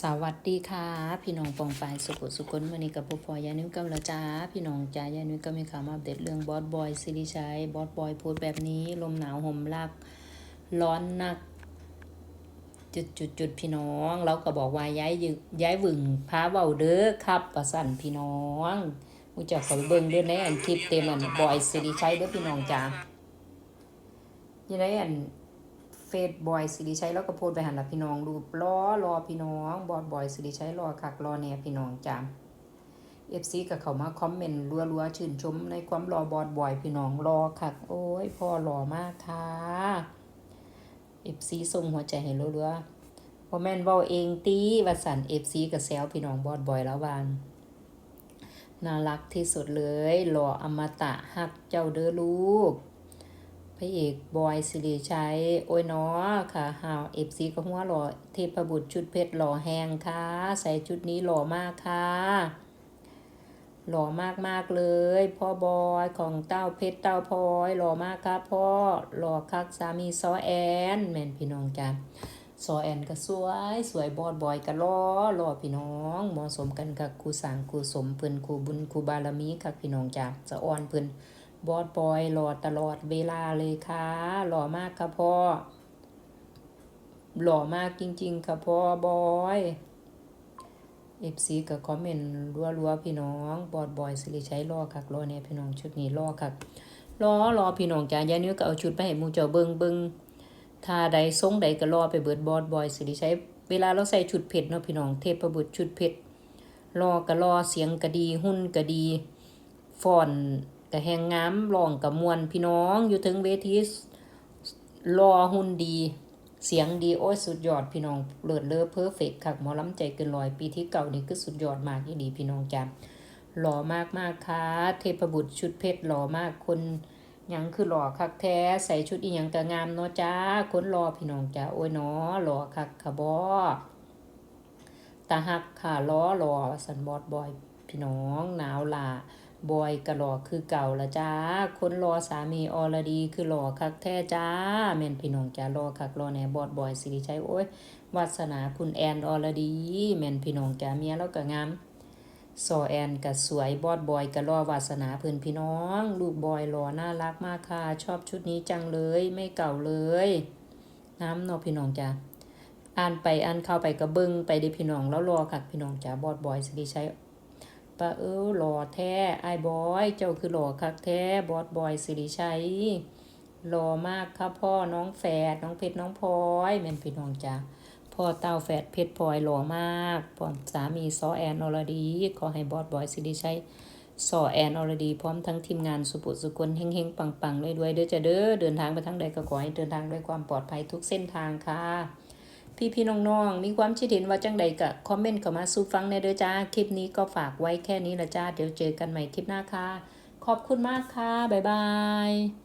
สวัสดีค่ะ พี่น้องปองปายสุขสุขนวันนี้กับพ่อพอยานิ้วกำละจ้าพี่น้องจ้ายานิ้วก็มีข่าวมาอัปเดตเรื่องบอสบอยซิริชัยบอสบอยพูดแบบนี้ลมหนาวห่มรัก ร้อนหนัก จุดจุดจุดพี่น้องเราก็บอกว่าย้ายยึย้ายวึงพาเบาเด้อครับประสันพี่น้องมูจักเขาไปเบิ่งเด้อในอันคลิปเต็มอันบอยซิริชัยเด้อพี่น้องจ้ายังไงอัน เฟซบอยสิริชัยแล้วก็โพสไปหันละพี่น้องรูปรอรอพี่น้องบอดบอยสิริชัยรอคักรอแน่พี่น้องจ้าเอฟซีกับเขามาคอมเมนต์รัวๆชื่นชมในความรอบอดบอยพี่น้องรอคักโอ้ยพ่อรอมากค่ะเอฟซีส่งหัวใจให้รัวๆพอแม่นเว้าเองตีว่าสันเอฟซีกับแซวพี่น้องบอดบอยแล้ววานน่ารักที่สุดเลยหล่ออมตะฮักเจ้าเด้อลูก ระเอกบอยสิริชัยโอ้ยนาะค่ะหาวเอฟซีก็หัวหล่อเทพบุตรชุดเพชรหล่อแหงค่ะ ใส่ชุดนี้หล่อมากค่ะ หล่อมากมากๆเลย พ่อบอยของเต้าเพชรเต้าพลอยหล่อมากครับพ่อหล่อคักสามีซอแอนแม่นพี่น้องจ้าซอแอนก็สวย สวยบอดบอยก็หล่อหล่อพี่น้องเหมาะสมกันกับครูสร้างครูสมเพิ่นครูบุญครูบารมีค่ะพี่น้องจ้าสะอ่อนเพิ่น บอสบอยหล่อตลอดเวลาเลยค่ะ หล่อมากค่ะพ่อ หล่อมากจริง ๆ ค่ะพ่อบอยเอฟซีกับคอมเมนต์รัวๆพี่น้องบอสบอยสิริชัยรอคักรอเนี่ยพี่น้องชุดนี้รอคักรอรอพี่น้องจ้ายายนิ้วก็เอาชุดไปให้มูเจ้าเบิงเบิงถ้าใดทรงใดก็รอไปเบิดบอสบอยสิริชัยเวลาเราใส่ชุดเพชรเนาะพี่น้องเทพประบุตรชุดเพชรรอก็รอเสียงก็ดี หุ่นก็ดีฟอน กะแหงงามร้องกับมวนพี่น้องอยู่ถึงเวทีรอหุ่นดี เสียงดีโอ้ยสุดยอดพี่น้องเลิศเลอเพอร์เฟกต์คักหมอลำใจเกินร้อยปีที่เก่านี่คือสุดยอดมากยี่ดีพี่น้องจ้าหล่อมากมากค่ะ เทพบุตรชุดเพชรหล่อมากคนยังคือหล่อคักแท้ใส่ชุดอีหยังกะงามเนาะจ้าคนรอพี่น้องจ้าโอ้ยเนาะหล่อคักค่ะบอตาหักค่ะล้อหล่อสันบอดบอยพี่น้องหนาวหลา บอยกะหล่อคือเก่าละจ้า คนรอสามีอรดีคือหล่อคักแท้จ้าแม่นพี่น้องจ้ารอคักรอแหน่บอดบอยสิริชัยโอ้ยวาสนาคุณแอนอรดีแม่นพี่น้องจ้าเมียแล้วก็งามซอแอนก็สวยบอดบอยก็รอวาสนาเพื่อนพี่น้อง ลูกบอยหล่อน่ารักมากค่ะ ชอบชุดนี้จังเลยไม่เก่าเลย น้ำเนาะพี่น้องจ้าอ่านไปอ่านเข้าไปก็เบิ้งไปด้พี่น้องแล้วรอคักพี่น้องจ้าบอดบอยสิริชัย ปะเออหล่อแท้ไอ้บอย เจ้าคือหล่อคักแท้บอสบอยสิริชัยหล่อมากครับพ่อน้องแฝดน้องเพชรน้องพลอยแม่นพี่น้องจ้าพ่อเต้าแฝดเพชรพลอยหล่อมากพร้อมสามีซอแอนอรดี ขอให้บอสบอยสิริชัยซอแอนอรดี พร้อมทั้งทีมงานสุปุสุคนเฮงเฮงปังปังเลยด้วยเด้อจะเด้อเดินทางไปทางใดก็ขอให้เดินทางด้วยความปลอดภัยทุกเส้นทางค่ะ พี่พี่น้องน้องๆ มีความคิดเห็นว่าจังใดก็คอมเมนต์เข้ามาสู่ฟังในเด้อจ้า คลิปนี้ก็ฝากไว้แค่นี้ละจ้า เดี๋ยวเจอกันใหม่คลิปหน้าค่ะ ขอบคุณมากค่ะ บ๊ายบาย